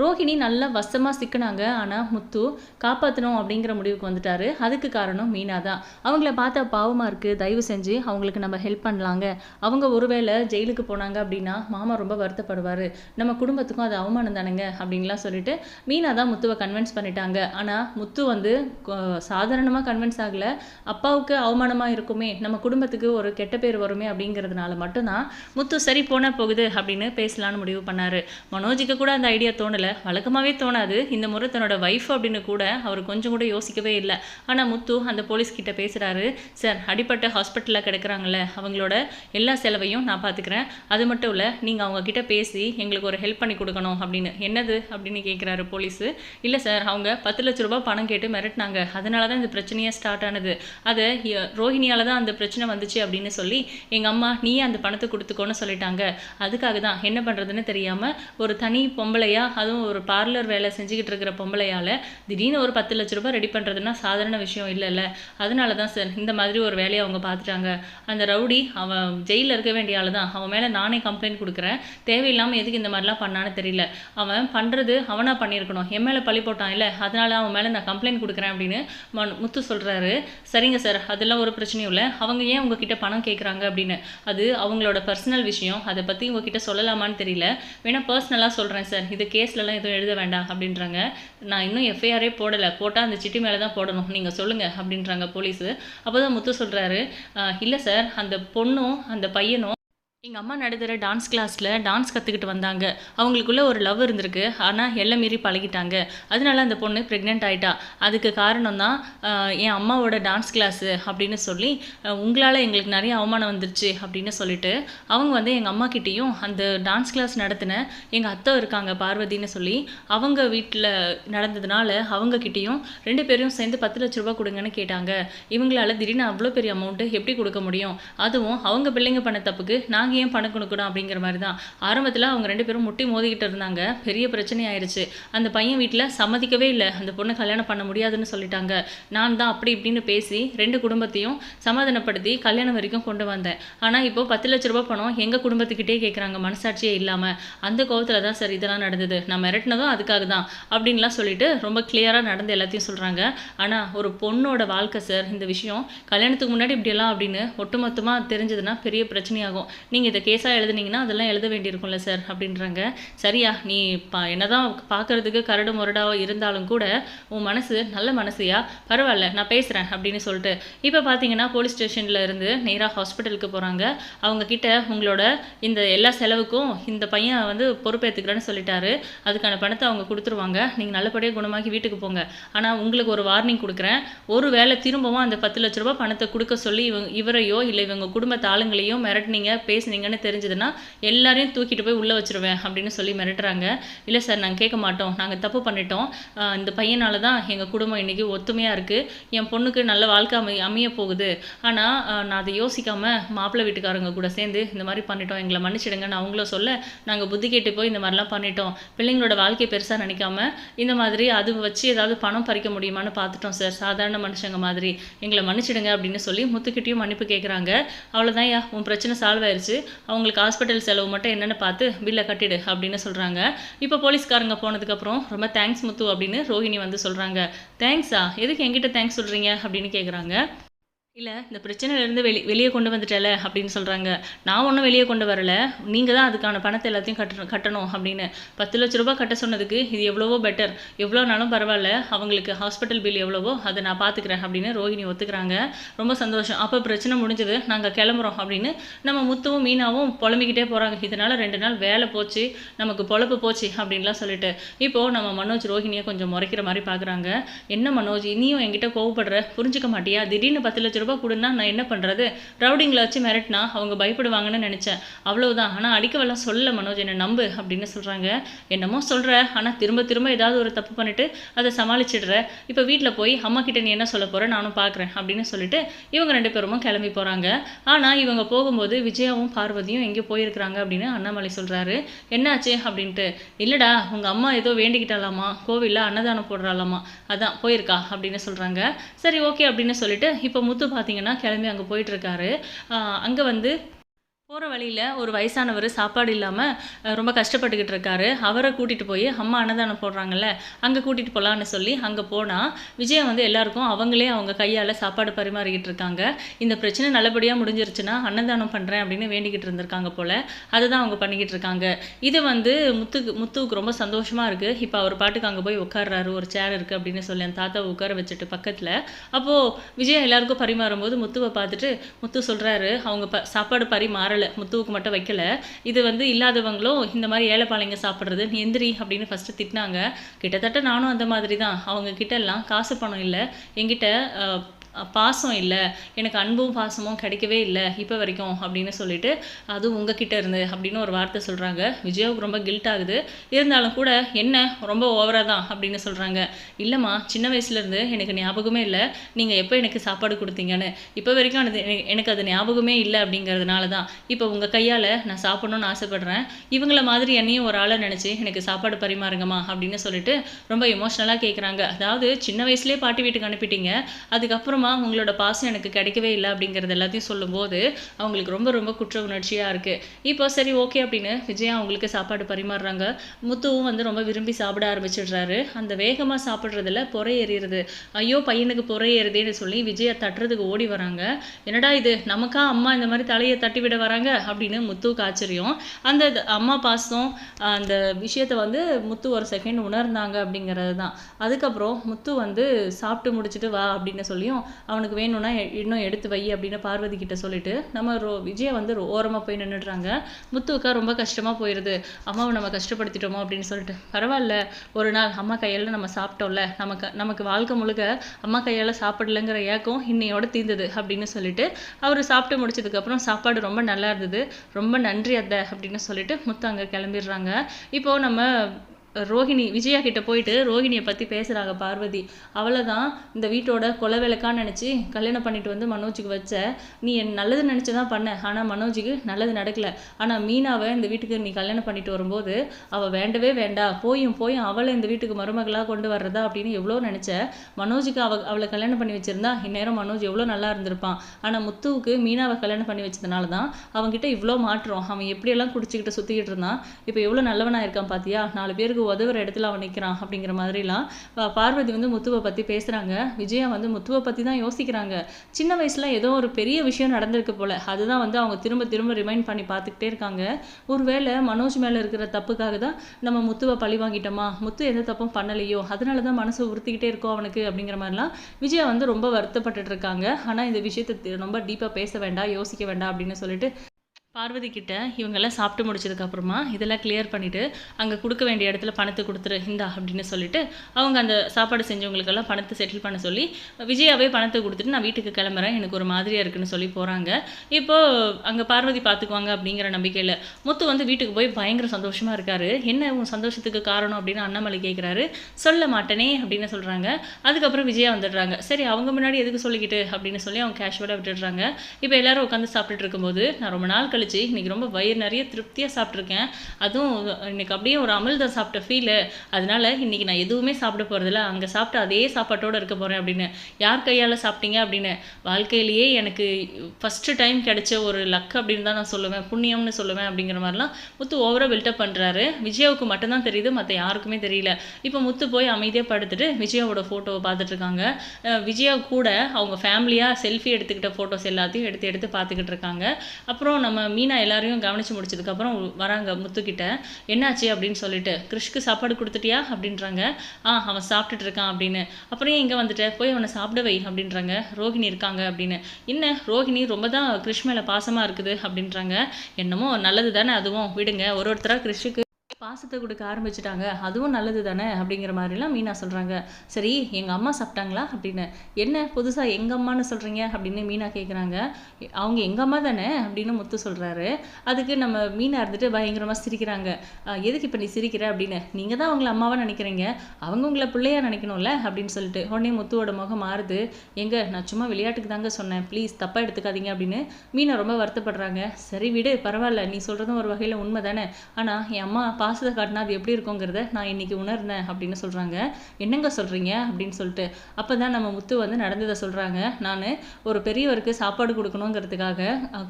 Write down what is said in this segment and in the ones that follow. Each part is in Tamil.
ரோஹிணி நல்லா வசமாக சிக்கினாங்க. ஆனால் முத்து காப்பாற்றணும் அப்படிங்கிற முடிவுக்கு வந்துட்டாரு. அதுக்கு காரணம் மீனா தான் அவங்கள பார்த்தா பாவமாக இருக்குது தயவு செஞ்சு அவங்களுக்கு நம்ம ஹெல்ப் பண்ணலாங்க. அவங்க ஒருவேளை ஜெயிலுக்கு போனாங்க அப்படின்னா மாமா ரொம்ப வருத்தப்படுவார். நம்ம குடும்பத்துக்கும் அது அவமானம் தானேங்க அப்படின்லாம் சொல்லிட்டு மீனா தான் முத்துவை கன்வின்ஸ் பண்ணிட்டாங்க. ஆனால் முத்து வந்து சாதாரணமாக கன்வின்ஸ் ஆகலை. அப்பாவுக்கு அவமானமாக இருக்குமே. நம்ம குடும்பத்துக்கு ஒரு கெட்ட பேர் வருமே அப்படிங்கிறதுனால மட்டும்தான் முத்து சரி போனால் போகுது அப்படின்னு பேசலான்னு முடிவு பண்ணார். மனோஜுக்கு கூட அந்த ஐடியா தோணலை. வழக்கமாகவே தோணாது. இந்த முறை தன்னோட ஒய்ஃப் அப்படின்னு கூட அவர் கொஞ்சம் கூட யோசிக்கவே இல்லை. ஆனால் முத்து அந்த போலீஸ்கிட்ட பேசுகிறாரு சார் அடிப்பட்ட ஹாஸ்பிட்டலில் கிடக்குறாங்கல்ல. அவங்களோட எல்லா செலவையும் நான் பார்த்துக்கிறேன் அது மட்டும் இல்லை நீங்கள் அவங்க கிட்ட பேசி எங்களுக்கு ஒரு ஹெல்ப் பண்ணி கொடுக்கணும் அப்படின்னு. என்னது? அப்படின்னு கேட்குறாரு போலீஸு இல்லை சார் அவங்க பத்து லட்ச ரூபா பணம் கேட்டு மிரட்டினாங்க. அதனால தான் இந்த பிரச்சனையாக ஸ்டார்ட் ஆனது. அது ரோஹிணியால் தான் அந்த பிரச்சனை வந்துச்சு அப்படின்னு சொல்லி எங்கள் அம்மா நீயே அந்த பணத்தை கொடுத்துக்கோன்னு சொல்லிட்டாங்க. அதுக்காக தான். என்ன பண்ணுறதுன்னு தெரியாமல் ஒரு தனி பொம்பளையா அதுவும் ஒரு பார்லர் வேலை செஞ்சுக்கிட்டு இருக்கிற பொம்பளையால் திடீர்னு ஒரு பத்து லட்ச ரூபாய் ரெடி பண்ணுறதுன்னா சாதாரண விஷயம் இல்லைல்ல. அதனால தான் சார் இந்த மாதிரி ஒரு வேலையை அவங்க பார்த்துட்டாங்க. அந்த ரவுடி அவன் ஜெயிலில் இருக்க வேண்டிய ஆள் தான் அவன் மேலே நானே கம்ப்ளைண்ட் கொடுக்குறேன். தேவையில்லாமல் எதுக்கு இந்த மாதிரிலாம் பண்ணான்னு தெரியல. அவன் பண்ணுறது அவனாக பண்ணியிருக்கணும். என் மேலே பழி போட்டான் இல்லை. அதனால அவன் மேலே நான் கம்ப்ளைண்ட் கொடுக்குறேன் அப்படின்னு முத்து சொல்கிறாரு சரிங்க சார் அதெல்லாம் ஒரு பிரச்சனையும் இல்லை. அவங்க ஏன் உங்ககிட்ட பணம் கேட்குறாங்க அப்படின்னு? அது அவங்களோட பர்சனல் விஷயம். அதை பற்றி உங்ககிட்ட சொல்லலாமான்னு தெரியல. வேணால் பர்சனலாக சொல்கிறேன் சார் இது கேஸில் கேஸ்லலாம் எதுவும் எழுத வேண்டாம் அப்படின்றாங்க. நான் இன்னும் எஃப்ஐஆரே போடலை. போட்டால் அந்த சிட்டி மேலே தான் போடணும். நீங்கள் சொல்லுங்கள் அப்படின்றாங்க போலீஸு. அப்போ தான் முத்து சொல்கிறாரு இல்லை சார். அந்த பொண்ணும் அந்த பையனும் எங்கள் அம்மா நடத்துகிற டான்ஸ் கிளாஸில் டான்ஸ் கற்றுக்கிட்டு வந்தாங்க. அவங்களுக்குள்ள ஒரு லவ் இருந்திருக்கு. ஆனால் எல்லை மீறி பழகிட்டாங்க. அதனால அந்த பொண்ணு ப்ரெக்னென்ட் ஆகிட்டா அதுக்கு காரணம் தான் என் அம்மாவோட டான்ஸ் கிளாஸு அப்படின்னு சொல்லி உங்களால் எங்களுக்கு நிறைய அவமானம் வந்துருச்சு அப்படின்னு சொல்லிட்டு அவங்க வந்து எங்கள் அம்மா கிட்டேயும் அந்த டான்ஸ் கிளாஸ் நடத்தின எங்கள் அத்தை இருக்காங்க பார்வதின்னு சொல்லி அவங்க வீட்டில் நடந்ததுனால அவங்க கிட்டேயும் ரெண்டு பேரும் சேர்ந்து பத்து லட்ச ரூபா கொடுங்கன்னு கேட்டாங்க. இவங்களால திடீர்னு அவ்வளோ பெரிய அமௌண்ட்டு எப்படி கொடுக்க முடியும்? அதுவும் அவங்க பிள்ளைங்க பண்ண தப்புக்கு நாங்கள் ஏன் பணம் கொடுக்கணும் அப்படிங்கிற மாதிரி தான் ஆரம்பத்தில் அவங்க ரெண்டு பேரும் முட்டி மோதிக்கிட்டு இருந்தாங்க. பெரிய பிரச்சனை ஆயிருச்சு. அந்த பையன் வீட்டில் சம்மதிக்கவே இல்லை. அந்த பொண்ணை கல்யாணம் பண்ண முடியாதுன்னு சொல்லிட்டாங்க. நான் தான் அப்படி இப்படின்னு பேசி ரெண்டு குடும்பத்தையும் சமாதானப்படுத்தி கல்யாணம் வரைக்கும் கொண்டு வந்தேன். ஆனால் இப்போ பத்து லட்ச ரூபாய் பணம் எங்கள் குடும்பத்துக்கிட்டே கேட்குறாங்க மனசாட்சியே இல்லாமல் அந்த கோவத்தில் தான் சார் இதெல்லாம் நடந்தது. நான் மிரட்டினதும் அதுக்காக தான் அப்படின்லாம் சொல்லிட்டு ரொம்ப கிளியராக நடந்து எல்லாத்தையும் சொல்கிறாங்க ஆனால் ஒரு பொண்ணோட வாழ்க்கை சார் இந்த விஷயம் கல்யாணத்துக்கு முன்னாடி இப்படியெல்லாம் அப்படின்னு ஒட்டுமொத்தமாக தெரிஞ்சதுன்னா பெரிய பிரச்சனையாகும். நீங்கள் இதை கேஸாக எழுதுனீங்கன்னா அதெல்லாம் எழுத வேண்டியிருக்கும்ல சார் அப்படின்றாங்க. சரியா நீ பா என்னதான் பார்க்கறதுக்கு கரடு முரடாக இருந்தாலும் கூட உன் மனசு நல்ல மனசுயா பரவாயில்ல நான் பேசுகிறேன் அப்படின்னு சொல்லிட்டு. இப்போ பார்த்தீங்கன்னா போலீஸ் ஸ்டேஷனில் இருந்து நேராக ஹாஸ்பிட்டலுக்கு போகிறாங்க அவங்க கிட்ட உங்களோட இந்த எல்லா செலவுக்கும் இந்த பையன் வந்து பொறுப்பேற்றுக்கிறேன்னு சொல்லிட்டாரு. அதுக்கான பணத்தை அவங்க கொடுத்துருவாங்க. நீங்கள் நல்லபடியாக குணமாக்கி வீட்டுக்கு போங்க. ஆனால் உங்களுக்கு ஒரு வார்னிங் கொடுக்குறேன். ஒரு வேளை திரும்பவும் அந்த பத்து லட்ச ரூபா பணத்தை கொடுக்க சொல்லி இவங்க இவரையோ இல்லை இவங்க குடும்பத்த ஆளுங்களையோ மிரட்டினீங்க பேசுனீங்க பேசுனீங்கன்னு தெரிஞ்சதுன்னா எல்லாரையும் தூக்கிட்டு போய் உள்ளே வச்சிருவேன் அப்படின்னு சொல்லி மிரட்டுறாங்க. இல்லை சார் நாங்கள் கேட்க மாட்டோம். நாங்கள் தப்பு பண்ணிட்டோம். இந்த பையனால தான் எங்கள் குடும்பம் இன்னைக்கு ஒத்துமையாக இருக்குது என் பொண்ணுக்கு நல்ல வாழ்க்கை அமை அமைய போகுது. ஆனால் நான் அதை யோசிக்காமல் மாப்பிள்ளை வீட்டுக்காரங்க கூட சேர்ந்து இந்த மாதிரி பண்ணிட்டோம். எங்களை மன்னிச்சிடுங்கன்னு அவங்களும் சொல்ல நாங்கள் புத்தி கேட்டு போய் இந்த மாதிரிலாம் பண்ணிட்டோம். பிள்ளைங்களோட வாழ்க்கையை பெருசாக நினைக்காம இந்த மாதிரி அது வச்சு ஏதாவது பணம் பறிக்க முடியுமான்னு பார்த்துட்டோம் சார் சாதாரண மனுஷங்க மாதிரி. எங்களை மன்னிச்சிடுங்க அப்படின்னு சொல்லி முத்துக்கிட்டையும் மன்னிப்பு கேட்குறாங்க அவ்வளோதான் யா உன் பிரச்சனை சால்வ் ஆயிருச்சு அவங்களுக்கு ஹாஸ்பிட்டல் செலவு மட்டும் என்னென்னு பார்த்து பில்லை கட்டிடு அப்படின்னு சொல்கிறாங்க இப்போ போலீஸ்காரங்க போனதுக்கப்புறம் ரொம்ப தேங்க்ஸ் முத்து அப்படின்னு ரோஹிணி வந்து சொல்கிறாங்க தேங்க்ஸா எதுக்கு என்கிட்ட தேங்க்ஸ் சொல்கிறீங்க அப்படின்னு கேட்குறாங்க இல்லை இந்த பிரச்சனையிலேருந்து வெளி வெளியே கொண்டு வந்துட்டல அப்படின்னு சொல்கிறாங்க நான் ஒன்றும் வெளியே கொண்டு வரல. நீங்கள் தான் அதுக்கான பணத்தை எல்லாத்தையும் கட்டணும் கட்டணும் அப்படின்னு. பத்து லட்ச ரூபாய் கட்ட சொன்னதுக்கு இது எவ்வளவோ பெட்டர் எவ்வளோனாலும் பரவாயில்ல. அவங்களுக்கு ஹாஸ்பிட்டல் பில் எவ்வளவோ அதை நான் பார்த்துக்கிறேன் அப்படின்னு ரோஹிணி ஒத்துக்கிறாங்க. ரொம்ப சந்தோஷம். அப்போ பிரச்சனை முடிஞ்சது. நாங்கள் கிளம்புறோம் அப்படின்னு நம்ம முத்துவும் மீனாவும் புலம்பிக்கிட்டே போகிறாங்க இதனால் ரெண்டு நாள் வேலை போச்சு. நமக்கு பொழப்பு போச்சு அப்படின்லாம் சொல்லிட்டு. இப்போது நம்ம மனோஜ் ரோஹிணியை கொஞ்சம் முறைக்கிற மாதிரி பார்க்குறாங்க என்ன மனோஜ் இனியும் என்கிட்ட கோவப்படுற? புரிஞ்சுக்க மாட்டியா? திடீர்னு பத்து லட்ச ரூபாய் கொடுன்னா நான் என்ன பண்ணுறது ரவுடிங்களை வச்சு மிரட்டினா அவங்க பயப்படுவாங்கன்னு நினச்சேன். அவ்வளவுதான். ஆனால் அடிக்க சொல்ல மனோஜ். என்னை நம்பு அப்படின்னு சொல்கிறாங்க என்னமோ சொல்கிற ஆனால் திரும்ப திரும்ப ஏதாவது ஒரு தப்பு பண்ணிட்டு அதை சமாளிச்சிடுற. இப்போ வீட்டில் போய் அம்மா கிட்ட நீ என்ன சொல்ல போகிற நானும் பார்க்குறேன் அப்படின்னு சொல்லிட்டு இவங்க ரெண்டு பேரும் கிளம்பி போகிறாங்க ஆனால் இவங்க போகும்போது விஜயாவும் பார்வதியும் எங்கே போயிருக்கிறாங்க அப்படின்னு அண்ணாமலை சொல்கிறாரு என்னாச்சு அப்படின்ட்டு. இல்லைடா உங்கள் அம்மா ஏதோ வேண்டிக்கிட்டாலாமா கோவிலில் அன்னதானம் போடுறாலாமா அதான் போயிருக்கா அப்படின்னு சொல்கிறாங்க சரி ஓகே அப்படின்னு சொல்லிட்டு இப்போ முத்து பார்த்தீங்கன்னா கிளம்பி அங்கே போயிட்டுருக்காரு அங்கே வந்து போகிற வழியில் ஒரு வயசானவர் சாப்பாடு இல்லாமல் ரொம்ப கஷ்டப்பட்டுக்கிட்டு இருக்காரு. அவரை கூட்டிகிட்டு போய் அம்மா அன்னதானம் போடுறாங்கல்ல அங்கே கூட்டிகிட்டு போகலான்னு சொல்லி அங்கே போனால் விஜயா வந்து எல்லாருக்கும் அவங்களே அவங்க கையால் சாப்பாடு பரிமாறிக்கிட்டு இருக்காங்க. இந்த பிரச்சனை நல்லபடியாக முடிஞ்சிருச்சுன்னா அன்னதானம் பண்ணுறேன் அப்படின்னு வேண்டிக்கிட்டு இருந்திருக்காங்க போல் அதை தான் அவங்க பண்ணிக்கிட்டு இருக்காங்க. இது வந்து முத்துக்கு முத்துவுக்கு ரொம்ப சந்தோஷமாக இருக்குது இப்போ அவர் பாட்டுக்கு அங்கே போய் உட்கார்றாரு ஒரு சேர் இருக்குது அப்படின்னு சொல்லி அந்த தாத்தாவை உட்கார வச்சுட்டு பக்கத்தில். அப்போது விஜயா எல்லாருக்கும் பரிமாறும்போது முத்துவை பார்த்துட்டு முத்து சொல்கிறாரு அவங்க ப சாப்பாடு பரிமாறலை முத்துவுக்கு மட்டும் வைக்கல. இது வந்து இல்லாதவங்களும் இந்த மாதிரி ஏழைப்பாளைங்க சாப்பிட்றது நீ எந்திரி அப்படின்னு ஃபஸ்ட்டு திட்டினாங்க. கிட்டத்தட்ட நானும் அந்த மாதிரி தான் அவங்க கிட்ட எல்லாம் காசு பணம் இல்லை. என்கிட்ட பாசம் இல்லை. எனக்கு அன்பும் பாசமும் கிடைக்கவே இல்லை இப்போ வரைக்கும் அப்படின்னு சொல்லிட்டு அது உங்ககிட்ட இருந்து அப்படின்னு ஒரு வார்த்தை சொல்கிறாங்க விஜயாவுக்கு ரொம்ப கில்ட் ஆகுது. இருந்தாலும் கூட என்ன ரொம்ப ஓவராக தான் அப்படின்னு சொல்கிறாங்க இல்லைம்மா சின்ன வயசுலேருந்து எனக்கு ஞாபகமே இல்லை. நீங்கள் எப்போ எனக்கு சாப்பாடு கொடுத்தீங்கன்னு. இப்போ வரைக்கும் அது எனக்கு அது ஞாபகமே இல்லை அப்படிங்கிறதுனால தான். இப்போ உங்கள் கையால் நான் சாப்பிடணும்னு ஆசைப்பட்றேன். இவங்கள மாதிரி என்னையும் ஒரு ஆளை நினச்சி எனக்கு சாப்பாடு பரிமாறுங்கம்மா அப்படின்னு சொல்லிட்டு ரொம்ப எமோஷ்னலாக கேட்குறாங்க அதாவது சின்ன வயசுலேயே பாட்டி வீட்டுக்கு அனுப்பிட்டீங்க. அதுக்கப்புறம் உங்களோட பாசம் எனக்கு கிடைக்கவே இல்லை அப்படிங்கிறது எல்லாத்தையும் சொல்லும்போது அவங்களுக்கு ரொம்ப ரொம்ப குற்ற உணர்ச்சியாக இருக்குது இப்போ சரி ஓகே அப்படின்னு விஜயா அவங்களுக்கு சாப்பாடு பரிமாறுறாங்க. முத்துவும் வந்து ரொம்ப விரும்பி சாப்பிட ஆரம்பிச்சிடுறாரு. அந்த வேகமாக சாப்பிட்றதுல பொறை எறிகிறது ஐயோ பையனுக்கு பொறை ஏறுதேன்னு சொல்லி விஜயா தட்டுறதுக்கு ஓடி வராங்க. என்னடா இது? நமக்கா அம்மா இந்த மாதிரி தலையை தட்டி விட வராங்க? அப்படின்னு முத்துவுக்கு ஆச்சரியம். அந்த அம்மா பாசம் அந்த விஷயத்தை வந்து முத்து ஒரு செகண்ட் உணர்ந்தாங்க அப்படிங்கிறது தான் அதுக்கப்புறம் முத்து வந்து சாப்பிட்டு முடிச்சுட்டு வா அப்படின்னு சொல்லியும் அவனுக்கு வேணும்னா இன்னும் எடுத்து வை அப்படின்னு பார்வதி கிட்ட சொல்லிட்டு நம்ம ரோ விஜயை வந்து ஓரமாக போய் நின்றுடுறாங்க முத்துவுக்கா ரொம்ப கஷ்டமாக போயிடுது அம்மாவை நம்ம கஷ்டப்படுத்திட்டோமோ அப்படின்னு சொல்லிட்டு பரவாயில்ல. ஒரு நாள் அம்மா கையால் நம்ம சாப்பிட்டோம்ல. நமக்கு நமக்கு வாழ்க்கை முழுக்க அம்மா கையால் சாப்பிடலங்கிற ஏக்கம் இன்னையோட தீர்ந்தது அப்படின்னு சொல்லிட்டு அவர் சாப்பிட்டு முடிச்சதுக்கப்புறம் சாப்பாடு ரொம்ப நல்லா இருந்தது. ரொம்ப நன்றி அத்தை அப்படின்னு சொல்லிட்டு முத்து அங்கே கிளம்பிடுறாங்க. இப்போது நம்ம ரோஹிணி விஜயா கிட்ட போயிட்டு ரோஹிணியை பற்றி பேசுகிறாங்க பார்வதி. அவளை தான் இந்த வீட்டோட கொலை விளக்கான்னு நினச்சி கல்யாணம் பண்ணிட்டு வந்து மனோஜுக்கு வச்ச நீ என் நல்லது நினச்சி தான் பண்ண. ஆனால் மனோஜுக்கு நல்லது நடக்கல. ஆனால் மீனாவை இந்த வீட்டுக்கு நீ கல்யாணம் பண்ணிட்டு வரும்போது அவள் வேண்டவே வேண்டா. போயும் போயும் அவளை இந்த வீட்டுக்கு மருமகளாக கொண்டு வர்றதா? அப்படின்னு எவ்வளோ நினச்ச மனோஜுக்கு அவ அவளை கல்யாணம் பண்ணி வச்சிருந்தா இந்நேரம் மனோஜ் எவ்வளோ நல்லா இருந்திருப்பான். ஆனால் முத்துவுக்கு மீனாவை கல்யாணம் பண்ணி வச்சதுனால தான் அவன்கிட்ட இவ்வளோ மாற்றம். அவன் எப்படியெல்லாம் குடிச்சிக்கிட்டு சுற்றிக்கிட்டு இருந்தான்? இப்போ எவ்வளோ நல்லவனாக இருக்கான் பார்த்தியா நாலு பேருக்கு உதவுற இடத்துல அவன் நிற்கிறான் அப்படிங்கிற மாதிரிலாம் பார்வதி வந்து முத்துவை பற்றி பேசுகிறாங்க விஜயா வந்து முத்துவை பற்றி தான் யோசிக்கிறாங்க. சின்ன வயசில் ஏதோ ஒரு பெரிய விஷயம் நடந்திருக்கு போல. அதுதான் வந்து அவங்க திரும்ப திரும்ப ரிமைண்ட் பண்ணி பார்த்துக்கிட்டே இருக்காங்க. ஒருவேளை மனோஜ் மேலே இருக்கிற தப்புக்காக தான் நம்ம முத்துவை பழி வாங்கிட்டோமா? முத்து எந்த தப்பும் பண்ணலையோ? அதனால தான் மனசு உறுத்திக்கிட்டே இருக்கோம் அவனுக்கு அப்படிங்கிற மாதிரிலாம் விஜயா வந்து ரொம்ப வருத்தப்பட்டுட்டு இருக்காங்க. ஆனால் இந்த விஷயத்தை ரொம்ப டீப்பாக பேச வேண்டாம் யோசிக்க வேண்டாம் அப்படின்னு சொல்லிட்டு பார்வதி கிட்ட இவங்கெல்லாம் சாப்பிட்டு முடிச்சதுக்கப்புறமா இதெல்லாம் கிளியர் பண்ணிவிட்டு அங்கே கொடுக்க வேண்டிய இடத்துல பணத்தை கொடுத்துரு இந்தா அப்படின்னு சொல்லிட்டு அவங்க அந்த சாப்பாடு செஞ்சவங்களுக்கெல்லாம் பணத்தை செட்டில் பண்ண சொல்லி விஜயாவே பணத்தை கொடுத்துட்டு நான் வீட்டுக்கு கிளம்புறேன் எனக்கு ஒரு மாதிரியாக இருக்குன்னு சொல்லி போகிறாங்க இப்போது அங்கே பார்வதி பார்த்துக்குவாங்க அப்படிங்கிற நம்பிக்கையில் முத்து வந்து வீட்டுக்கு போய் பயங்கர சந்தோஷமாக இருக்காரு. என்ன உன் சந்தோஷத்துக்கு காரணம்? அப்படின்னு அண்ணாமலை கேட்குறாரு சொல்ல மாட்டேனே அப்படின்னு சொல்கிறாங்க அதுக்கப்புறம் விஜயா வந்துடுறாங்க. சரி அவங்க முன்னாடி எதுக்கு சொல்லிக்கிட்டு? அப்படின்னு சொல்லி அவங்க கேஷுவலாக விட்டுடுறாங்க. இப்போ எல்லாரும் உட்காந்து சாப்பிட்டுட்டு இருக்கும்போது நான் ரொம்ப நாள் கழிச்சு இன்னைக்கு ரொம்ப வயிறு நிறைய திருப்தியாக சாப்பிட்ருக்கேன் அதுவும் இன்னைக்கு அப்படியே ஒரு அமிழ்தம் சாப்பிட்ட ஃபீலு அதனால இன்னைக்கு நான் எதுவுமே சாப்பிட போகிறதில்ல அங்கே சாப்பிட்ட அதே சாப்பாட்டோடு இருக்க போகிறேன் அப்படின்னு. யார் கையால் சாப்பிட்டீங்க அப்படின்னு. வாழ்க்கையிலேயே எனக்கு ஃபஸ்ட்டு டைம் கிடைச்ச ஒரு லக் அப்படின்னு தான் நான் சொல்லுவேன். புண்ணியம்னு சொல்லுவேன் அப்படிங்கிற மாதிரிலாம் முத்து ஓவராக பில்டப் பண்ணுறாரு விஜயாவுக்கு மட்டும்தான் தெரியுது. மற்ற யாருக்குமே தெரியல. இப்போ முத்து போய் அமைதியாக படுத்துட்டு விஜயாவோட ஃபோட்டோவை பார்த்துட்டு இருக்காங்க. விஜயா கூட அவங்க ஃபேமிலியாக செல்ஃபி எடுத்துக்கிட்ட ஃபோட்டோஸ் எல்லாத்தையும் எடுத்து எடுத்து பார்த்துக்கிட்டு இருக்காங்க. அப்புறம் நம்ம மீனா எல்லாரையும் கவனிச்சு முடிச்சதுக்கப்புறம் வராங்க முத்துக்கிட்ட. என்னாச்சு? அப்படின்னு சொல்லிட்டு கிறிஷ்க்கு சாப்பாடு கொடுத்துட்டியா? அப்படின்றாங்க. ஆ அவன் சாப்பிட்டுட்டு இருக்கான் அப்படின்னு. அப்புறம் இங்கே வந்துட்டு? போய் அவனை சாப்பிட வை அப்படின்றாங்க. ரோகிணி இருக்காங்க அப்படின்னு. என்ன? ரோகிணி ரொம்ப தான் கிறிஷ் மேலே பாசமாக இருக்குது அப்படின்றாங்க. என்னமோ நல்லது தானே அதுவும். விடுங்க ஒரு ஒருத்தராக கிறிஷுக்கு பாசத்தை கொடுக்க ஆரம்பிச்சிட்டாங்க. அதுவும் நல்லது தானே அப்படிங்கிற மாதிரிலாம் மீனா சொல்கிறாங்க சரி எங்கள் அம்மா சாப்பிட்டாங்களா? அப்படின்னு. என்ன புதுசாக எங்கள் அம்மான்னு சொல்கிறீங்க அப்படின்னு மீனா கேட்குறாங்க அவங்க எங்கள் அம்மா தானே? அப்படின்னு முத்து சொல்கிறாரு அதுக்கு நம்ம மீனா இருந்துட்டு பயங்கரமாக சிரிக்கிறாங்க. எதுக்கு இப்போ நீ சிரிக்கிற? அப்படின்னு. நீங்கள் தான் அவங்கள அம்மாவாக நினைக்கிறீங்க? அவங்க உங்களை பிள்ளையாக நினைக்கணும்ல? அப்படின்னு சொல்லிட்டு உடனே முத்துவோட முகம் மாறுது. எங்க நான் சும்மா விளையாட்டுக்கு தாங்க சொன்னேன். ப்ளீஸ் தப்பாக எடுத்துக்காதீங்க. அப்படின்னு மீனா ரொம்ப வருத்தப்படுறாங்க. சரி விடு பரவாயில்ல. நீ சொல்கிறதும் ஒரு வகையில் உண்மை தானே ஆனால் என் அம்மா பாசத்தை காட்டினா அது எப்படி இருக்குங்கிறத நான் இன்னைக்கு உணர்ந்தேன் அப்படின்னு சொல்கிறாங்க என்னங்க சொல்கிறீங்க அப்படின்னு சொல்லிட்டு. அப்போ தான் நம்ம முத்து வந்து நடந்ததை சொல்கிறாங்க நான் ஒரு பெரியவருக்கு சாப்பாடு கொடுக்கணுங்கிறதுக்காக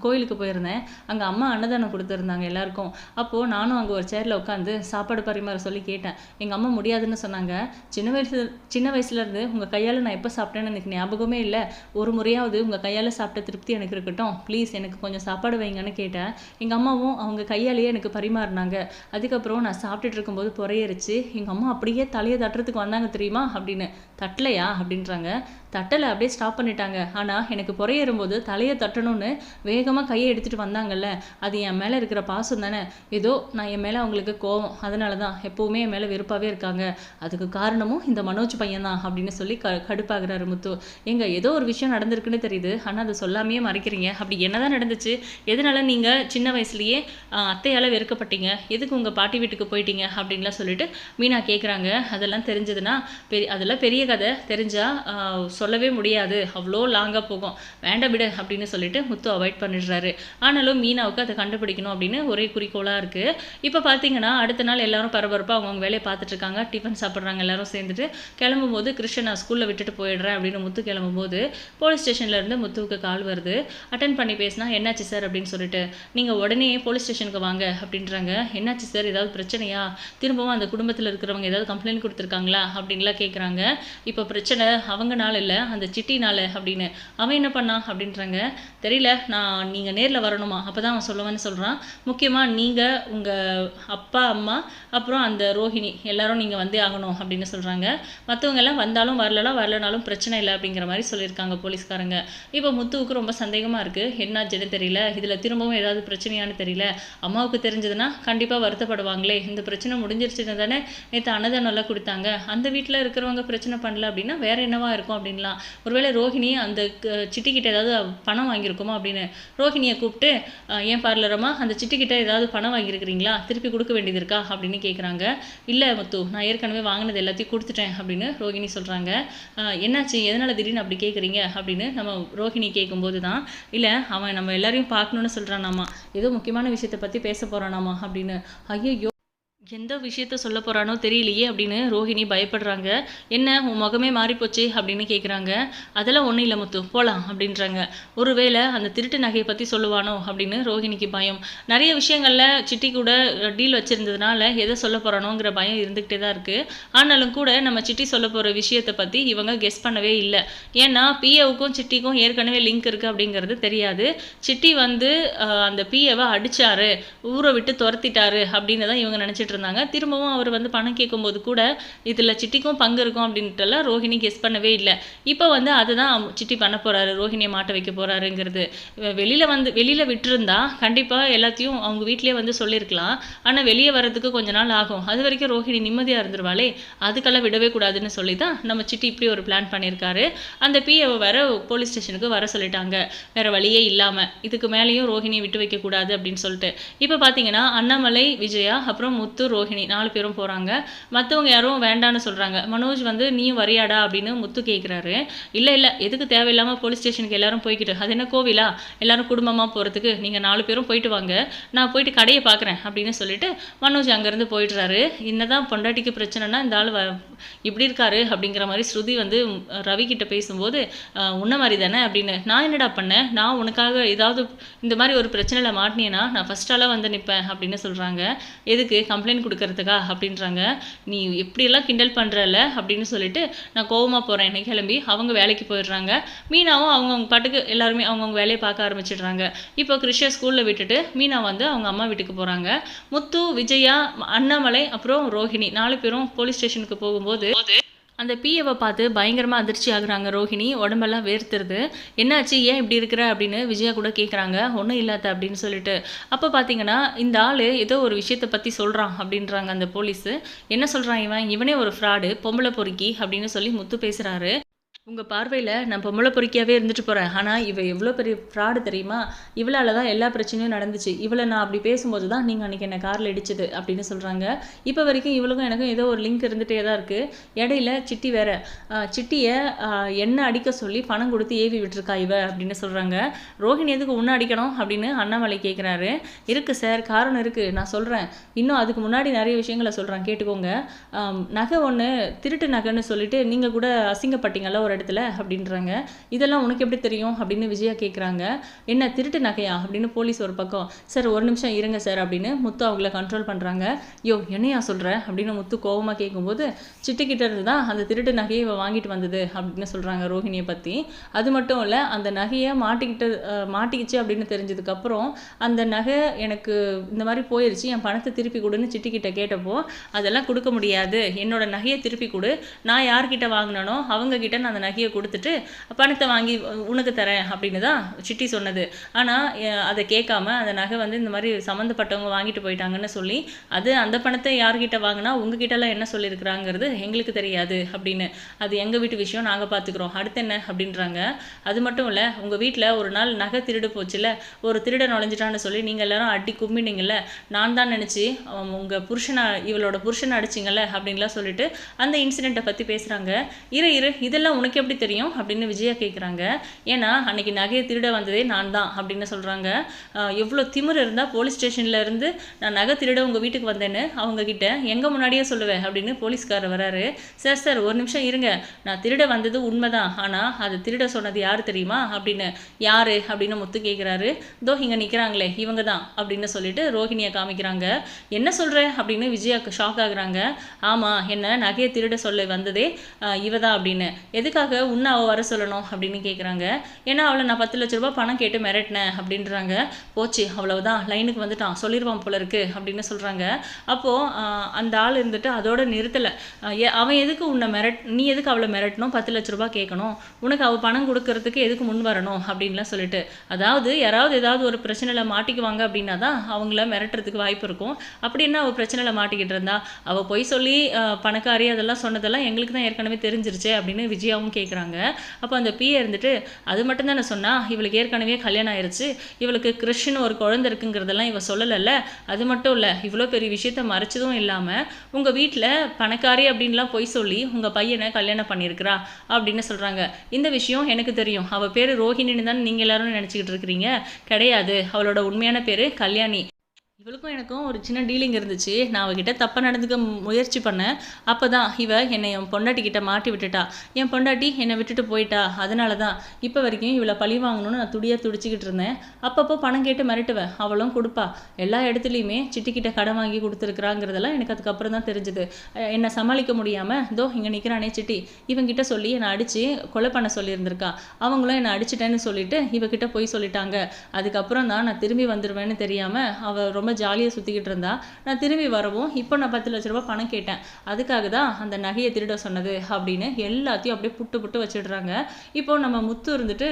கோயிலுக்கு போயிருந்தேன். அங்கே அம்மா அன்னதானம் கொடுத்துருந்தாங்க எல்லாருக்கும். அப்போது நானும் அங்கே ஒரு சேரில் உட்காந்து சாப்பாடு பரிமாற சொல்லி கேட்டேன். எங்கள் அம்மா முடியாதுன்னு சொன்னாங்க. சின்ன வயசு சின்ன வயசுலேருந்து உங்கள் கையால் நான் எப்போ சாப்பிட்டேன்னு எனக்கு ஞாபகமே இல்லை. ஒரு முறையாவது உங்கள் கையால் சாப்பிட்ட திருப்தி எனக்கு இருக்கட்டும். ப்ளீஸ் எனக்கு கொஞ்சம் சாப்பாடு வைங்கன்னு கேட்டேன். எங்கள் அம்மாவும் அவங்க கையாலேயே எனக்கு பரிமாறினாங்க. அதுக்கப்புறம் நான் சாப்பிட்டுட்டு இருக்கும்போது புறையரிச்சு எங்கள் அம்மா அப்படியே தலையை தட்டுறதுக்கு வந்தாங்க தெரியுமா? அப்படின்னு. தட்டலையா? அப்படின்றாங்க. தட்டலை அப்படியே ஸ்டாப் பண்ணிட்டாங்க. ஆனால் எனக்கு புறையேறும்போது தலையை தட்டணும்னு வேகமாக கையை எடுத்துகிட்டு வந்தாங்கல்ல. அது என் மேலே இருக்கிற பாசம் தானே. ஏதோ நான் என் மேலே அவங்களுக்கு கோவம். அதனால தான் எப்போவுமே என் மேலே வெறுப்பாகவே இருக்காங்க. அதுக்கு காரணமும் இந்த மனோஜ் பையன் தான் அப்படின்னு சொல்லி க கடுப்பாகிறாரு முத்து. எங்க ஏதோ ஒரு விஷயம் நடந்திருக்குன்னு தெரியுது. ஆனால் அதை சொல்லாமையே மறைக்கிறீங்க. அப்படி என்னதான் நடந்துச்சு? எதனால நீங்கள் சின்ன வயசுலயே அத்தையால் வெறுக்கப்பட்டீங்க? எதுக்கு உங்கள் பாட்டி வீட்டுக்கு போயிட்டீங்க அப்படின்லாம் சொல்லிட்டு மீனா கேட்குறாங்க அதெல்லாம் தெரிஞ்சதுன்னா பெரிய அதெல்லாம் பெரிய கதை. தெரிஞ்சால் சொல்லவே முடியாது. அவ்வளோ லாங்காக போகும். வேண்டாம் விடு அப்படின்னு சொல்லிட்டு முத்து அவாய்ட் பண்ணிடுறாரு. ஆனாலும் மீனாவுக்கு அதை கண்டுபிடிக்கணும் அப்படின்னு ஒரே குறிக்கோளாக இருக்குது இப்போ பார்த்தீங்கன்னா அடுத்த நாள் எல்லாரும் பரபரப்பாக அவங்கவுங்க வேலையை பார்த்துட்டு இருக்காங்க. டிஃபன் சாப்பிட்றாங்க எல்லாரும் சேர்ந்துட்டு. கிளம்பும்போது கிருஷ்ணன் நான் ஸ்கூலில் விட்டுட்டு போயிடுறேன் அப்படின்னு முத்து கிளம்பும்போது போலீஸ் ஸ்டேஷன்லேருந்து முத்துவுக்கு கால் வருது. அட்டன் பண்ணி பேசினா என்னாச்சு சார் அப்படின்னு சொல்லிட்டு நீங்கள் உடனே போலீஸ் ஸ்டேஷனுக்கு வாங்க அப்படின்றாங்க. என்னாச்சு சார் ஏதாவது பிரச்சனையா? திரும்பவும் அந்த குடும்பத்தில் இருக்கிறவங்க ஏதாவது கம்ப்ளைண்ட் கொடுத்துருக்காங்களா? அப்படின்லாம் கேட்குறாங்க இப்போ பிரச்சனை அவங்கனால இல்லை அந்த சிட்டினால் அப்படின்னு. அவன் என்ன பண்ணான் அப்படின்றாங்க. தெரியல நான் நீங்கள் நேரில் வரணுமா? அப்போ தான் அவன் சொல்லுவேன்னு சொல்கிறான் முக்கியமாக நீங்கள் உங்கள் அப்பா அம்மா அப்புறம் அந்த ரோஹிணி எல்லாரும் நீங்கள் வந்தே ஆகணும் அப்படின்னு சொல்கிறாங்க மற்றவங்க எல்லாம் வந்தாலும் வரலலாம் வரலனாலும் பிரச்சனை இல்லை அப்படிங்கிற மாதிரி சொல்லியிருக்காங்க போலீஸ்காரங்க. இப்போ முத்துவுக்கு ரொம்ப சந்தேகமாக இருக்குது என்னாச்சுன்னு தெரியல. இதில் திரும்பவும் ஏதாவது பிரச்சனையான்னு தெரியல. அம்மாவுக்கு தெரிஞ்சதுன்னா கண்டிப்பாக சொல்லுவாங்களே இந்த பிரச்சனை முடிஞ்சிருச்சுன்னு தானே நேற்று அன்னதானம்லாம் கொடுத்தாங்க. அந்த வீட்டில் இருக்கிறவங்க பிரச்சனை பண்ணல அப்படின்னா வேற என்னவா இருக்கும் அப்படின்லாம். ஒருவேளை ரோஹிணி அந்த க- சிட்டிக்கிட்ட ஏதாவது பணம் வாங்கியிருக்குமா அப்படின்னு ரோஹிணியை கூப்பிட்டு ஏன் பார்லரமா அந்த சிட்டிக்கிட்ட ஏதாவது பணம் வாங்கியிருக்கிறீங்களா? திருப்பி கொடுக்க வேண்டியது இருக்கா? அப்படின்னு கேட்குறாங்க இல்லை முத்து நான் ஏற்கனவே வாங்கினது எல்லாத்தையும் கொடுத்துட்டேன் அப்படின்னு ரோஹிணி சொல்கிறாங்க என்னாச்சு? எதனால் திடீர்னு அப்படி கேட்குறீங்க அப்படின்னு நம்ம ரோஹிணி கேட்கும்போது தான் இல்லை அவன் நம்ம எல்லாரையும் பார்க்கணுன்னு சொல்கிறானாமா ஏதோ முக்கியமான விஷயத்தை பற்றி பேச போகிறானாமா அப்படின்னு. ஐயோ எந்த விஷயத்த சொல்ல போகிறானோ தெரியலையே அப்படின்னு ரோஹிணி பயப்படுறாங்க. என்ன உன் முகமே மாறிப்போச்சு அப்படின்னு கேட்குறாங்க அதெல்லாம் ஒன்றும் இல்லை முத்து போகலாம் அப்படின்றாங்க. ஒருவேளை அந்த திருட்டு நகையை பற்றி சொல்லுவானோ அப்படின்னு ரோஹிணிக்கு பயம். நிறைய விஷயங்களில் சிட்டி கூட டீல் வச்சுருந்ததுனால எதை சொல்ல போகிறானோங்கிற பயம் இருந்துக்கிட்டே தான் இருக்குது ஆனாலும் கூட நம்ம சிட்டி சொல்ல போகிற விஷயத்தை பற்றி இவங்க கெஸ் பண்ணவே இல்லை. ஏன்னா பிஏவுக்கும் சிட்டிக்கும் ஏற்கனவே லிங்க் இருக்குது அப்படிங்கிறது தெரியாது. சிட்டி வந்து அந்த பிஏவை அடித்தாரு ஊரை விட்டு துரத்திட்டாரு அப்படின்னு தான் இவங்க நினச்சிட்டு இருந்தாங்க திரும்பவும் அவர் வந்து பணம் கேட்கும்போது கூட இதில் சிட்டிக்கும் பங்கு இருக்கும் அப்படின்ட்டுலாம் ரோஹிணி கெஸ் பண்ணவே இல்லை. இப்போ வந்து அதை தான் சிட்டி பண்ண போறாரு ரோஹிணியை மாட்ட வைக்க போகிறாருங்கிறது வெளியில் வந்து வெளியில் விட்டுருந்தா கண்டிப்பாக எல்லாத்தையும் அவங்க வீட்டிலேயே வந்து சொல்லியிருக்கலாம் ஆனால் வெளியே வர்றதுக்கு கொஞ்ச நாள் ஆகும். அது வரைக்கும் ரோஹிணி நிம்மதியாக இருந்துருவாளே அதுக்கெல்லாம் விடவே கூடாதுன்னு சொல்லி தான் நம்ம சிட்டி இப்படி ஒரு பிளான் பண்ணியிருக்காரு அந்த பிஏவை வர போலீஸ் ஸ்டேஷனுக்கு வர சொல்லிட்டாங்க. வேற வழியே இல்லாமல் இதுக்கு மேலேயும் ரோஹிணியை விட்டு வைக்கக்கூடாது அப்படின்னு சொல்லிட்டு. இப்போ பார்த்தீங்கன்னா அண்ணாமலை விஜயா அப்புறம் முத்து ரோஹிணி நாலு பேரும் போகிறாங்க மற்றவங்க யாரும் வேண்டான்னு சொல்கிறாங்க மனோஜ் வந்து நீயும் வரியாடா? அப்படின்னு முத்து கேட்குறாரு இல்லை இல்லை. எதுக்கு தேவையில்லாமல் போலீஸ் ஸ்டேஷனுக்கு எல்லாரும் போய்க்கிட்டு? அது என்ன கோவிலா? எல்லாரும் குடும்பமாக போகிறதுக்கு நீங்கள் நாலு பேரும் போயிட்டு வாங்க. நான் போயிட்டு கடையை பார்க்குறேன் அப்படின்னு சொல்லிட்டு மனோஜ் அங்கேருந்து போயிடுறாரு. என்னதான் பொண்டாட்டிக்கு பிரச்சனைனா இந்த ஆள் இப்படி இருக்காரு? அப்படிங்கிற மாதிரி ஸ்ருதி வந்து ரவி கிட்ட பேசும்போது உன்ன மாதிரி தானே? அப்படின்னு நான் என்னடா பண்ணேன்? நான் உனக்காக ஏதாவது இந்த மாதிரி ஒரு பிரச்சனையில் மாட்டினேன்னா நான் ஃபர்ஸ்ட் ஆளாக வந்து நிற்பேன் அப்படின்னு சொல்கிறாங்க எதுக்கு? கம்ப்ளைண்ட் கொடுக்கறதுக்கா அப்படின்றாங்க. நீ எப்படியெல்லாம் கிண்டல் பண்ணுறல அப்படின்னு சொல்லிட்டு நான் கோவமாக போகிறேன் என்னை கிளம்பி அவங்க வேலைக்கு போயிடுறாங்க. மீனாவும் அவங்கவுங்க பாட்டுக்கு எல்லாருமே அவங்கவுங்க வேலையை பார்க்க ஆரம்பிச்சிடுறாங்க. இப்போ கிருஷ்ண ஸ்கூலில் விட்டுட்டு மீனா வந்து அவங்க அம்மா வீட்டுக்கு போகிறாங்க முத்து விஜயா அண்ணாமலை அப்புறம் ரோஹிணி நாலு பேரும் போலீஸ் ஸ்டேஷனுக்கு போகும்போது அந்த பிஏவை பார்த்து பயங்கரமாக அதிர்ச்சி ஆகுறாங்க ரோஹிணி உடம்பெல்லாம் வேர்த்துருது. என்னாச்சு? ஏன் இப்படி இருக்கிற? அப்படின்னு விஜயா கூட கேட்குறாங்க ஒன்றும் இல்லாத அப்படின்னு சொல்லிட்டு. அப்போ பார்த்தீங்கன்னா இந்த ஆள் ஏதோ ஒரு விஷயத்தை பற்றி சொல்கிறான் அப்படின்றாங்க அந்த போலீஸு. என்ன சொல்கிறான் இவன்? இவனே ஒரு ஃப்ராடு பொம்பளை பொறுக்கி அப்படின்னு சொல்லி முத்து பேசுகிறாரு உங்கள் பார்வையில் நான் பொம்பளை பொறுக்கியாகவே இருந்துட்டு போகிறேன் ஆனால் இவள் எவ்வளோ பெரிய ஃப்ராடு தெரியுமா? இவளால் தான் எல்லா பிரச்சனையும் நடந்துச்சு. இவளை நான் அப்படி பேசும்போது தான் நீங்கள் அன்றைக்கி என்னை காரில் இடிச்சது அப்படின்னு சொல்கிறாங்க இப்போ வரைக்கும் இவளுக்கும் எனக்கும் ஏதோ ஒரு லிங்க் இருந்துகிட்டே தான் இருக்குது இடையில சிட்டி வேற. சிட்டியை என்ன அடிக்க சொல்லி பணம் கொடுத்து ஏவி விட்டுருக்கா இவ அப்படின்னு சொல்கிறாங்க ரோஹிணி எதுக்கு உன்னை அடிக்கணும் அப்படின்னு அண்ணாமலை கேட்குறாரு இருக்குது சார் காரணம் இருக்குது நான் சொல்கிறேன் இன்னும் அதுக்கு முன்னாடி நிறைய விஷயங்களை சொல்கிறேன் கேட்டுக்கோங்க. நகை ஒன்று திருட்டு நகைன்னு சொல்லிட்டு நீங்கள் கூட அசிங்கப்பட்டீங்கல்ல ஒரு இடத்துல அப்படின்றாங்க. இதெல்லாம் உனக்கு எப்படி தெரியும்? அப்படின்னு விஜயா கேட்குறாங்க என்ன திருட்டு நகையா? அப்படின்னு போலீஸ் ஒரு பக்கம் சார் ஒரு நிமிஷம் இருங்க சார் அப்படின்னு முத்து அவங்கள கண்ட்ரோல் பண்ணுறாங்க யோ என்னையா சொல்கிற அப்படின்னு முத்து கோவமாக கேட்கும்போது சிட்டுக்கிட்ட இருந்து தான் அந்த திருட்டு நகையை இவன் வாங்கிட்டு வந்தது அப்படின்னு சொல்கிறாங்க ரோஹிணியை பற்றி அது மட்டும் இல்லை அந்த நகையை மாட்டிக்கிட்டு மாட்டிக்கிச்சு அப்படின்னு தெரிஞ்சதுக்கப்புறம் அந்த நகை எனக்கு இந்த மாதிரி போயிடுச்சு என் பணத்தை திருப்பி கொடுன்னு சிட்டிக்கிட்ட கேட்டப்போ அதெல்லாம் கொடுக்க முடியாது. என்னோட நகையை திருப்பி கொடு. நான் யார்கிட்ட வாங்கினனோ அவங்க கிட்ட நான் அந்த நகையை கொடுத்துட்டு பணத்தை வாங்கி உனக்கு தரேன் அப்படின்னு தான் சிட்டி சொன்னது. ஆனால் அதை கேட்காம அந்த நகை வந்து இந்த மாதிரி சம்மந்தப்பட்டவங்க வாங்கிட்டு போயிட்டாங்கன்னு சொல்லி அது அந்த பணத்தை யார்கிட்ட வாங்கினா உங்ககிட்டலாம் என்ன சொல்லியிருக்கிறாங்கிறது எங்களுக்கு தெரியாது அப்படின்னு. அது எங்கள் வீட்டு விஷயம் நாங்கள் பார்த்துக்குறோம். அடுத்து என்ன அப்படின்றாங்க. அது மட்டும் இல்லை உங்கள் வீட்டில் ஒரு நாள் நகை திருடு போச்சுல ஒரு திருட நுழைஞ்சிட்டான்னு சொல்லி நீங்கள் எல்லாரும் அடி கும்பிட்டீங்கல்ல நான் தான் நினச்சி உங்கள் புருஷனை இவளோட புருஷனை அடிச்சிங்கல்ல அப்படின்லாம் சொல்லிட்டு அந்த இன்சிடெண்ட்டை பற்றி பேசுகிறாங்க இரு இரு இதெல்லாம் உனக்கு எப்படி தெரியும் அப்படின்னு விஜயா கேட்குறாங்க ஏன்னா அன்னைக்கு நகையை திருட வந்ததே நான் தான் அப்படின்னு சொல்கிறாங்க எவ்வளோ திமிர் இருந்தால் போலீஸ் ஸ்டேஷனில் இருந்து நான் நகை திருட உங்கள் வீட்டுக்கு வந்தேன்னு அவங்க கிட்ட எங்கே முன்னாடியே சொல்லுவேன் அப்படின்னு போலீஸ்காரர் வராரு. சார் சார் ஒரு நிமிஷம் இருங்க. நான் திருட வந்தது உண்மைதான். ஆனால் அது திருட சொன்னது யார் தெரியுமா? அப்படின்னு யாரு? அப்படின்னு முத்து கேட்குறாரு தோ இங்கே நிற்கிறாங்களே இவங்க தான் அப்படின்னு சொல்லிட்டு ரோஹிணியை காமிக்கிறாங்க. என்ன சொல்கிற அப்படின்னு விஜயாக்கு ஷாக் ஆகுறாங்க. ஆமாம் என்ன நகையை திருட சொல்ல வந்ததே இவ தான் அப்படின்னு. எதுக்காக உன்னை அவள் வர சொல்லணும் அப்படின்னு கேட்குறாங்க ஏன்னா அவளை நான் பத்து லட்ச ரூபாய் பணம் கேட்டு மிரட்டினேன் அப்படின்றாங்க. போச்சு அவ்வளவுதான். லைனுக்கு வந்துட்டான். சொல்லிடுவான் போல இருக்கு அப்படின்னு சொல்கிறாங்க அப்போது அந்த ஆள் இருந்துட்டு அதோட நிறுத்தலை. அவன் எதுக்கு உன்னை மிரட் நீ எதுக்கு அவளை மிரட்டணும்? பத்து லட்ச ரூபாய் கேட்கணும் உனக்கு அவள் பணம் கொடுக்கறதுக்கு எதுக்கு முன் வரணும்? அப்படின்லாம் சொல்லிட்டு. அதாவது யாராவது ஏதாவது ஒரு பிரச்சனையில் மாட்டிக்குவாங்க அப்படின்னா தான் அவங்கள மிரட்டுறதுக்கு வாய்ப்பு இருக்கும். அப்படின்னா அவள் பிரச்சனையில் மாட்டிக்கிட்டு இருந்தா? அவள் பொய் சொல்லி பணக்காரி அதெல்லாம் சொன்னதெல்லாம் எங்களுக்கு தான் ஏற்கனவே தெரிஞ்சிருச்சு அப்படின்னு விஜயாவும் கேட்குறாங்க அப்போ அந்த பிஏ இருந்துட்டு அது மட்டும் தானே சொன்னா இவளுக்கு ஏற்கனவே கல்யாணம் ஆயிடுச்சு இவளுக்கு கிறிஸ்டின் ஒரு குழந்தை இருக்குங்கிறதெல்லாம் இவ சொல்லலைல்ல அது மட்டும் இல்லை இவ்வளோ பெரிய விஷயத்த மறைச்சதும் இல்லாமல் உங்கள் வீட்டில் பணக்காரி அப்படின்லாம் பொய் சொல்லி உங்கள் பையனை கல்யாணம் பண்ணியிருக்கிறா அப்படின்னு சொல்கிறாங்க இந்த விஷயம் எனக்கு தெரியும். அவள் பேர் ரோஹிணின்னு தான் நீங்கள் எல்லாரும் நினச்சிக்கிட்டு இருக்கிறீங்க. கிடையாது. அவளோட உண்மையான பேர் கல்யாணி. இவளுக்கும் எனக்கும் ஒரு சின்ன டீலிங் இருந்துச்சு. நான் அவகிட்ட தப்பாக நடந்துக்க முயற்சி பண்ணேன். அப்போ தான் இவ என்னை என் பொண்டாட்டி கிட்ட மாட்டி விட்டுட்டா. என் பொண்டாட்டி என்னை விட்டுட்டு போயிட்டா. அதனால தான் இப்போ வரைக்கும் இவளை பழி வாங்கணும்னு நான் துடியாக துடிச்சிக்கிட்டு இருந்தேன். அப்பப்போ பணம் கேட்டு மிரட்டுவேன். அவளும் கொடுப்பா. எல்லா இடத்துலையுமே சிட்டிக்கிட்ட கடன் வாங்கி கொடுத்துருக்குறாங்கிறதெல்லாம் எனக்கு அதுக்கப்புறம் தான் தெரிஞ்சுது. என்னை சமாளிக்க முடியாமல் தோ இங்கே நிற்கிறானே சிட்டி. இவங்கிட்ட சொல்லி என்னை அடித்து கொலை பண்ண சொல்லியிருந்திருக்கா. அவங்களும் என்னை அடிச்சிட்டேன்னு சொல்லிட்டு இவகிட்ட போய் சொல்லிட்டாங்க. அதுக்கப்புறம் தான் நான் திரும்பி வந்துடுவேன்னு தெரியாமல் அவள் ரொம்ப ஜாலியாக சுற்றிக்கிட்டு இருந்தா நான் திரும்பி வரவும் இப்போ நான் பத்து லட்ச ரூபாய் பணம் கேட்டேன். அதுக்காக தான் அந்த நகையை திருட சொன்னது அப்படின்னு எல்லாத்தையும் அப்படியே புட்டு புட்டு வச்சிடுறாங்க. இப்போ நம்ம முத்து இருந்துட்டு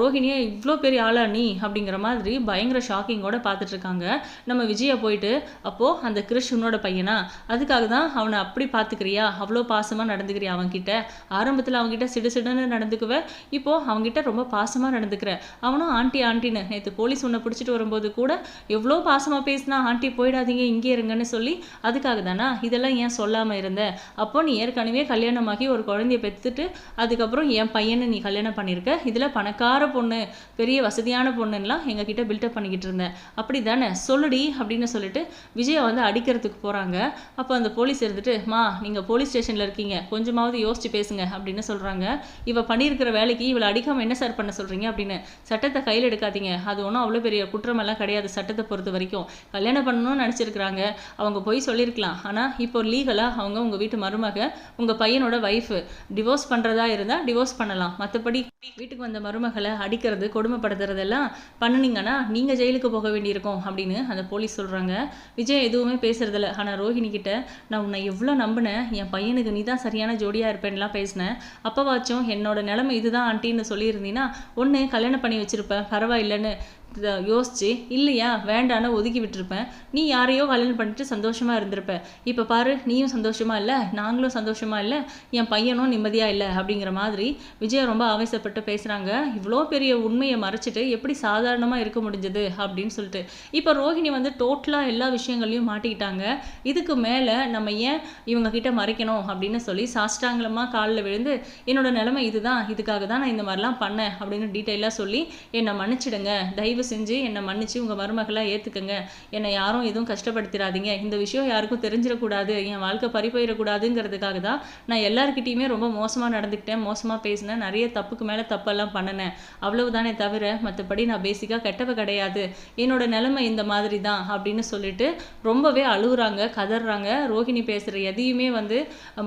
ரோஹிணியை இவ்வளோ பெரிய ஆளா நீ? அப்படிங்கிற மாதிரி பயங்கர ஷாக்கிங்கோட பார்த்துட்டு இருக்காங்க. நம்ம விஜயா போயிட்டு அப்போது அந்த கிறிஷ் உன்னோட பையனா? அதுக்காக தான் அவனை அப்படி பார்த்துக்கிறியா அவ்வளோ பாசமாக நடந்துக்கிறியா அவன்கிட்ட? ஆரம்பத்தில் அவன்கிட்ட சிடு சிடுன்னு நடந்துக்குவ இப்போ அவன்கிட்ட ரொம்ப பாசமாக நடந்துக்கிற. அவனும் ஆண்டி ஆண்டின்னு நேற்று போலீஸ் உன்னை பிடிச்சிட்டு வரும்போது கூட எவ்வளோ பாசமாக பேசினா ஆண்டி போயிடாதீங்க இங்கே இருங்கன்னு சொல்லி அதுக்காக தானா? இதெல்லாம் ஏன் சொல்லாமல் இருந்த? அப்போ நீ ஏற்கனவே கல்யாணமாகி ஒரு குழந்தைய பெற்றுட்டு அதுக்கப்புறம் என் பையனை நீ கல்யாணம் பண்ணியிருக்க? இதில் பணக்கார பொண்ணு பெரிய வசதியான பொண்ணுலாம் எங்ககிட்ட பில்டப் பண்ணிக்கிட்டு இருந்தேன் அப்படி தானே சொல்லுடி அப்படின்னு சொல்லிட்டு விஜயை வந்து அடிக்கிறதுக்கு போகிறாங்க அப்போ அந்த போலீஸ் இருந்துட்டு மா நீங்கள் போலீஸ் ஸ்டேஷனில் இருக்கீங்க. கொஞ்சமாவது யோசிச்சு பேசுங்க அப்படின்னு சொல்கிறாங்க இவ பண்ணியிருக்கிற வேலைக்கு இவளை அடிக்காமல் என்ன சார் பண்ண சொல்கிறீங்க அப்படின்னு. சட்டத்தை கையில் எடுக்காதீங்க. அது ஒன்றும் அவ்வளோ பெரிய குற்றமெல்லாம் கிடையாது சட்டத்தை பொறுத்த வரைக்கும். கல்யாணம் பண்ணணும்னு நினச்சிருக்கிறாங்க. அவங்க போய் சொல்லியிருக்கலாம் ஆனால் இப்போ லீகலாக அவங்க உங்கள் வீட்டு மருமக உங்கள் பையனோட ஒய்ஃபு டிவோர்ஸ் பண்ணுறதா இருந்தால் டிவோர்ஸ் பண்ணலாம். மற்றபடி வீட்டுக்கு வந்த மருமகளை அடிக்கிறது கொடுமைப்படுத்துறதெல்லாம் பண்ணுனீங்கன்னா நீங்கள் ஜெயிலுக்கு போக வேண்டியிருக்கும் அப்படின்னு அந்த போலீஸ் சொல்கிறாங்க விஜய் எதுவுமே பேசுறதில்ல. ஆனால் ரோஹிணி கிட்ட நான் உன்னை எவ்வளோ நம்பினேன்? என் பையனுக்கு நீ தான் சரியான ஜோடியாக இருப்பேன்லாம் பேசினேன். அப்போவாச்சும் என்னோட நிலைமை இதுதான் ஆண்டின்னு சொல்லியிருந்தீங்கன்னா ஒன்று கல்யாணம் பண்ணி வச்சிருப்பேன். பரவாயில்லைன்னு யோசித்து யோசிச்சு இல்லையா வேண்டான்னு ஒதுக்கி விட்டுருப்பேன். நீ யாரையோ கல்யாணம் பண்ணிட்டு சந்தோஷமா இருந்திருப்ப. இப்போ பாரு நீயும் சந்தோஷமா இல்லை? நாங்களும் சந்தோஷமா இல்லை? என் பையனும் நிம்மதியா இல்லை? அப்படிங்கிற மாதிரி விஜயா ரொம்ப ஆவேசப்பட்டு பேசுறாங்க. இவ்வளோ பெரிய உண்மையை மறைச்சிட்டு எப்படி சாதாரணமா இருக்க முடிஞ்சது? அப்படின்னு சொல்லிட்டு. இப்போ ரோஹிணி வந்து டோட்டலாக எல்லா விஷயங்களையும் மாட்டிக்கிட்டாங்க. இதுக்கு மேலே நம்ம ஏன் இவங்க கிட்ட மறைக்கணும் அப்படின்னு சொல்லி சாஷ்டாங்கலமாக காலில் விழுந்து என்னோட நிலைமை இதுதான். இதுக்காக தான் நான் இந்த மாதிரிலாம் பண்ணேன். அப்படின்னு டீட்டெயிலாக சொல்லி என்னை மன்னிச்சிடுங்க. தயவு செஞ்சு என்னை மன்னிச்சு உங்க மருமகளாக ஏத்துக்கங்க. என்னை யாரும் எதுவும் கஷ்டப்படுத்திடாதீங்க இந்த விஷயம் யாருக்கும் தெரிஞ்சிடக்கூடாது. என் வாழ்க்கை பறிபயிடக்கூடாதுங்கிறதுக்காக தான் நான் எல்லாருக்கிட்டேயுமே ரொம்ப மோசமா நடந்துக்கிட்டேன். மோசமா பேசினேன் நிறைய தப்புக்கு மேல தப்பெல்லாம் பண்ணினேன். அவ்வளவுதானே தவிர மற்றபடி நான் பேசிக்காக கெட்டவ கிடையாது. என்னோட நிலைமை இந்த மாதிரி தான் அப்படின்னு சொல்லிட்டு ரொம்பவே அழுகுறாங்க கதறாங்க ரோஹிணி பேசுற எதையுமே வந்து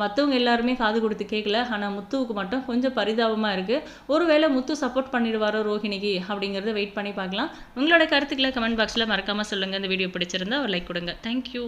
மற்றவங்க எல்லாருமே காது கொடுத்து கேட்கல ஆனா முத்துவுக்கு மட்டும் கொஞ்சம் பரிதாபமா இருக்கு. ஒருவேளை முத்து சப்போர்ட் பண்ணிடுவாரோ ரோஹிணிக்கு அப்படிங்கிறத வெயிட் பண்ணி பார்க்கலாம். உங்களோட கருத்துக்களை கமெண்ட் பாக்ஸ்ல மறக்காம சொல்லுங்க. இந்த வீடியோ பிடிச்சிருந்தா ஒரு லைக் கொடுங்க. தேங்க்யூ